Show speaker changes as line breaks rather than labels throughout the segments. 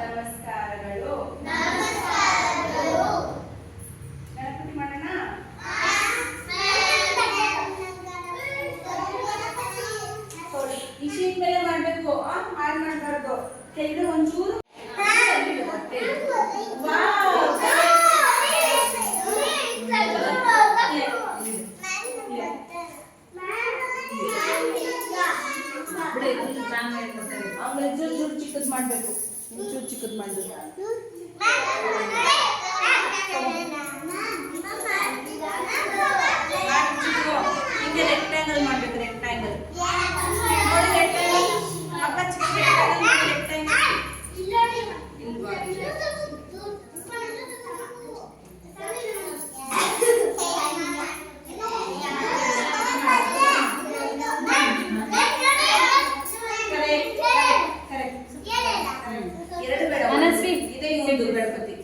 ನಮಸ್ಕಾರಗಳು. ಗಣಪತಿ ಮಾಡೋಣ? ಶೀಟ್ ಮೇಲೆ ಮಾಡಬೇಕು. ಹಾಳು ಮಾಡಬಾರ್ದು. ಕೆಳಗಡೆ ಆಮೇಲೆ ಚೂರು ಚೂರು ಚಿಕ್ಕದ್ ಮಾಡಬೇಕು ಚೂರು ಚಿಕ್ಕದ್ ಮಾಡ್ಬೇಕು ಮಾಡಿ ಒಂದು ಗಣಪತಿ.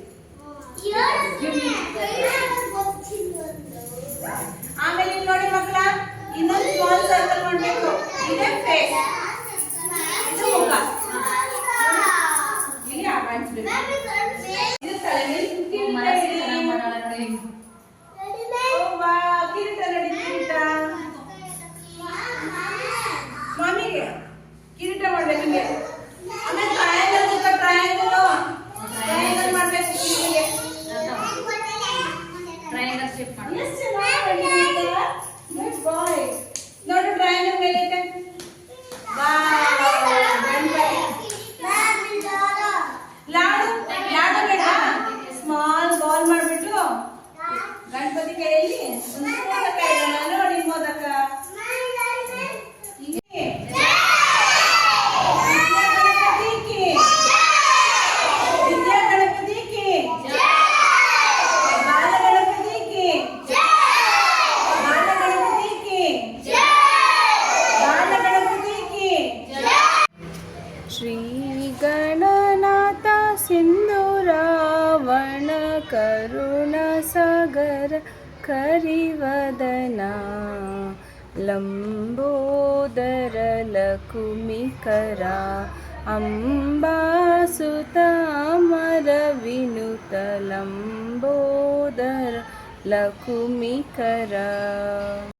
ಆಮೇಲೆ ನೋಡಿ ಮಕ್ಕಳ ಇನ್ನೊಂದು ಸ್ಮಾಲ್ ಸರ್ಕಲ್ ಮಾಡ್ಬೇಕು. ಇದೇ ಫೇಸ್ ಇದು ಮುಖ. ಇಲ್ಲಿ ಕಾಣಿಸ್ಬೇಕು ಇದು ತಲೆ ಕಿರೀಟ ವಾ, ಕಿರೀಟ ನೋಡಿ ಕಿರೀಟ. ಮಾಮಿಗೆ ಕಿರೀಟ ಮಾಡ್ಬೇಕು ನಿಮಗೆ ಆಮೇಲೆ ಟ್ರಯಾಂಗಲ್ ಟ್ರಯಾಂಗಲ್ ಟ್ರಯಾಂಗಲ್ ಮಾಡ್ಬೇಕು ಕಿರೀಟಿಗೆ
ಟ್ರಯಾಂಗಲ್ ಶೇಪ್ ಮಾಡು
करुणसागर करिवदना लम्बोदरलकुमिकरा अम्बासुतामरविनुतलम्बोदर लकुमिकरा